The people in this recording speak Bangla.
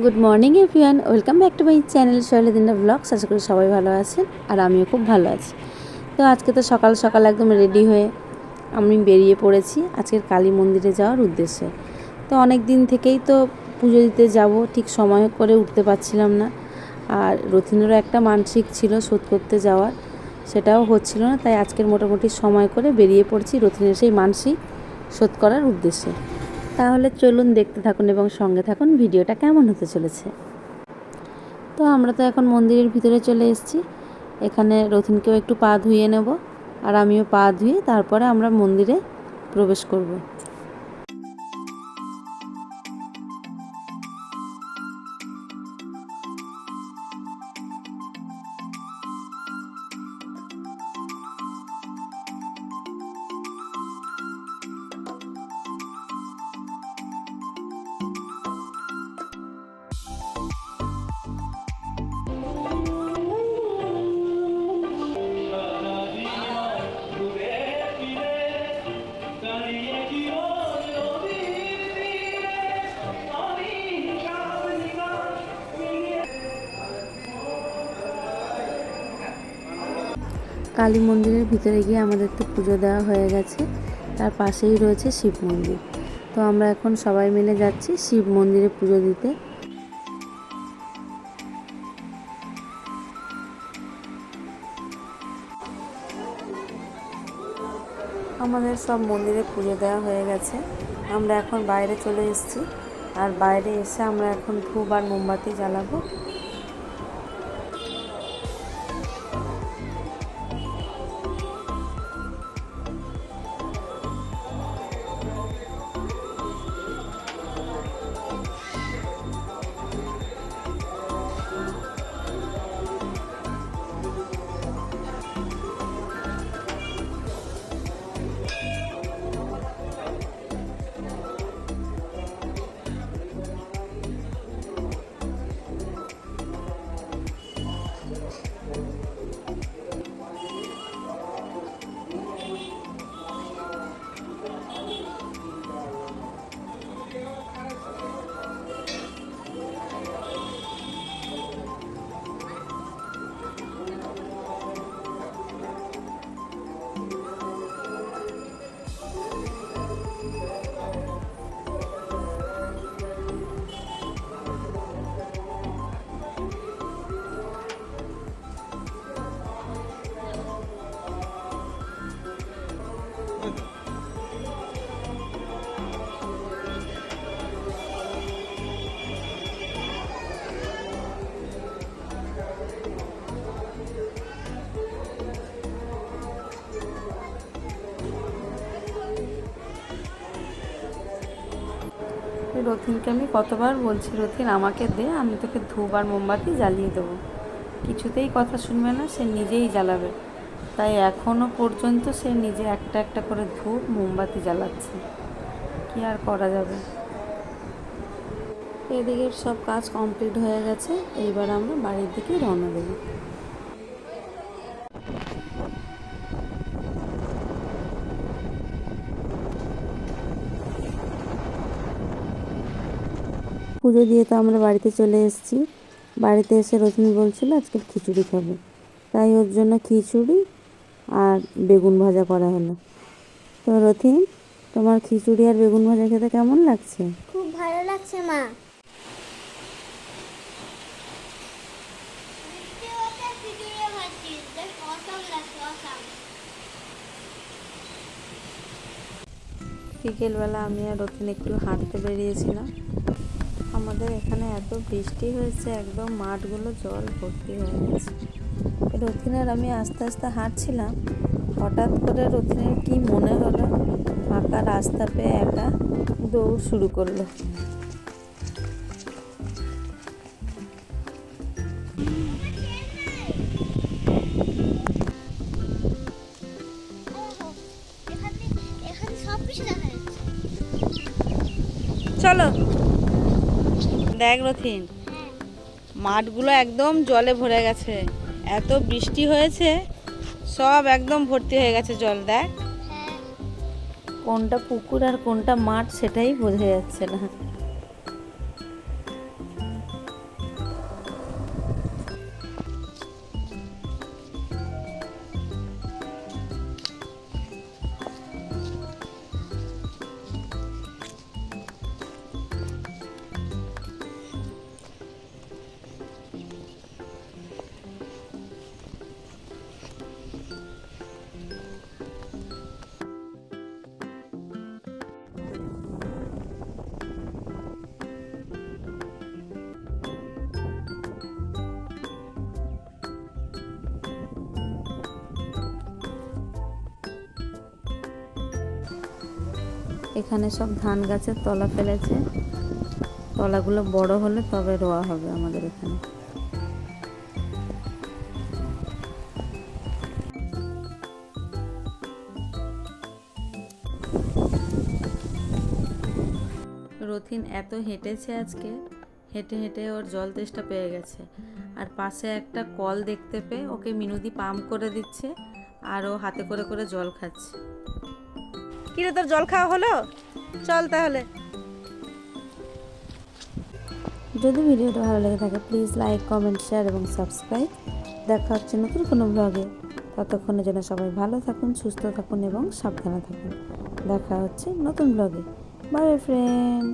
Good morning everyone welcome back to my channel শৈলদিনা vlogs আশা করি সবাই ভালো আছেন আর আমিও খুব ভালো আছি। তো আজকে তো সকাল সকাল একদম রেডি হয়ে আমি বেরিয়ে পড়েছি আজকের কালী মন্দিরে যাওয়ার উদ্দেশ্যে। তো অনেক দিন থেকেই তো পুজো দিতে যাব, ঠিক সময় করে উঠতে পারছিলাম না। আর রথিনেরও একটা মানসিক ছিল শোধ করতে যাওয়ার, সেটাও হচ্ছিল না। তাই আজকের মোটামুটি সময় করে বেরিয়ে পড়ছি রথিনের সেই মানসিক শোধ করার উদ্দেশ্যে। তাহলে চলুন দেখতে থাকুন এবং সঙ্গে থাকুন ভিডিওটা কেমন হতে চলেছে। তো আমরা তো এখন মন্দিরের ভিতরে চলে এসেছি। এখানে রথিনকেও একটু পা ধুয়ে নেব আর আমিও পা ধুয়ে তারপরে আমরা মন্দিরে প্রবেশ করব। কালী মন্দিরের ভিতরে গিয়ে আমাদের তো পুজো দেওয়া হয়ে গেছে। তার পাশেই রয়েছে শিব মন্দির। তো আমরা এখন সবাই মিলে যাচ্ছি শিব মন্দিরে পুজো দিতে। আমাদের সব মন্দিরে পুজো দেওয়া হয়ে গেছে। আমরা এখন বাইরে চলে এসেছি। আর বাইরে এসে আমরা এখন ধূপ আর মোমবাতি জ্বালাবো। রথিনকে আমি কতবার বলছি রথিন আমাকে দে, আমি তোকে ধূপ আর মোমবাতি জ্বালিয়ে দেবো। কিছুতেই কথা শুনবে না, সে নিজেই জ্বালাবে। তাই এখনও পর্যন্ত সে নিজে একটা একটা করে ধূপ, মোমবাতি জ্বালাচ্ছে। কি আর করা যাবে? এদিকে সব কাজ কমপ্লিট হয়ে গেছে, এইবার আমরা বাড়ির দিকে রওনা দেবো। পুজো দিয়ে তো আমরা বাড়িতে চলে এসেছি। বাড়িতে এসে রজনী বলছিল আজকে খিচুড়ি খাবে। তাই ওর জন্য খিচুড়ি আর বেগুন ভাজা করা হলো। তো রথিন তোমার খিচুড়ি আর বেগুন ভাজা খেতে কেমন লাগছে? খুব ভালো লাগছে মা। বিকেলবেলা আমি আর রথিন একটু হাঁটতে বেরিয়েছিলাম। আমাদের এখানে এত বৃষ্টি হয়েছে একদম মাঠগুলো জল ভর্তি হয়ে গেছে। রথিন আর আমি আস্তে আস্তে হাঁটছিলাম হঠাৎ করে রথিনের কি মনে হলো? ফাঁকা রাস্তা পেয়ে একা দৌড় শুরু করল। চলো। দেখ রথিন, মাঠগুলো একদম জলে ভরে গেছে। এত বৃষ্টি হয়েছে, সব একদম ভর্তি হয়ে গেছে জল, দেখ। কোনটা পুকুর আর কোনটা মাঠ সেটাই বোঝা যাচ্ছে না। এখানে সব ধান গাছের তলা ফেলেছে। তলাগুলো বড় হলে তবে রোয়া হবে আমাদের এখানে। রথিন এত হেঁটেছে আজকে, হেঁটে হেঁটে ওর জল তেষ্টা পেয়ে গেছে। আর পাশে একটা কল দেখতে পেয়ে ওকে মিনুদি পাম্প করে দিচ্ছে আর ও হাতে করে করে জল খাচ্ছে। কিরে তোর জল খাওয়া হলো? চল তাহলে। যদি ভিডিওটা ভালো লেগে থাকে প্লিজ লাইক কমেন্ট শেয়ার এবং সাবস্ক্রাইব দেখা হচ্ছে নতুন কোনো ব্লগে ততক্ষণের যেন সবাই ভালো থাকুন, সুস্থ থাকুন এবং সাবধানে থাকুন। দেখা হচ্ছে নতুন ব্লগে বাই ফ্রেন্ড